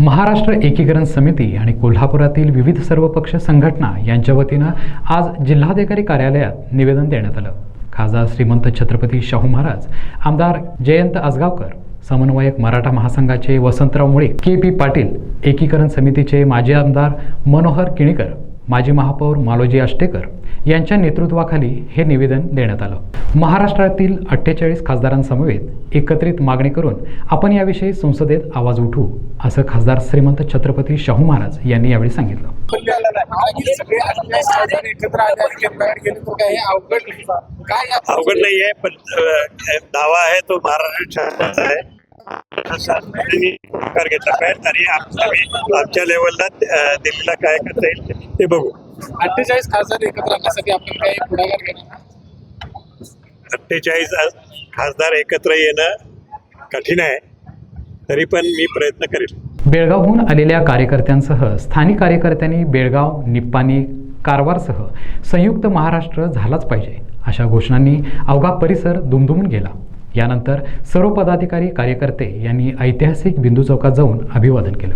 महाराष्ट्र एकीकरण समिती आणि कोल्हापुरातील विविध सर्वपक्ष संघटना यांच्या वतीनं आज जिल्हाधिकारी कार्यालयात निवेदन देण्यात आलं. खासदार श्रीमंत छत्रपती शाहू महाराज आमदार जयंत आसगावकर समन्वयक मराठा महासंघाचे वसंतराव मुळे के पी पाटील एकीकरण समितीचे माजी आमदार मनोहर किणीकर माजी महापौर मालोजी आष्टेकर यांच्या नेतृत्वाखाली हे निवेदन देण्यात आलं. महाराष्ट्रातील अठ्ठेचाळीस खासदारांसमवेत एकत्रित मागणी करून आपण याविषयी संसदेत आवाज उठवू असं खासदार श्रीमंत छत्रपती शाहू महाराज यांनी यावेळी सांगितलं. अवघड नाही काय अवघड आहे पण दावा आहे. तो महाराष्ट्र शासनाने पुढाकार घेतला पाहिजे आणि आम- आम्ही आमच्या लेवलला दिल्लीला काय करता येईल ते बघू. अठ्ठेचाळीस खासदार एकत्र आणण्यासाठी आपण काही पुढाकार घेणार? अठ्ठेचाळीस खासदार एकत्र येणं कठीण आहे. तरी पण मी प्रयत्न करेल. बेळगावहून आलेल्या कार्यकर्त्यांसह स्थानिक कार्यकर्त्यांनी बेळगाव निप्पाणी कारवारसह संयुक्त महाराष्ट्र झालाच पाहिजे अशा घोषणांनी अवघा परिसर दुमदुमून गेला. यानंतर सर्व पदाधिकारी कार्यकर्ते यांनी ऐतिहासिक बिंदू चौकात जाऊन अभिवादन केलं.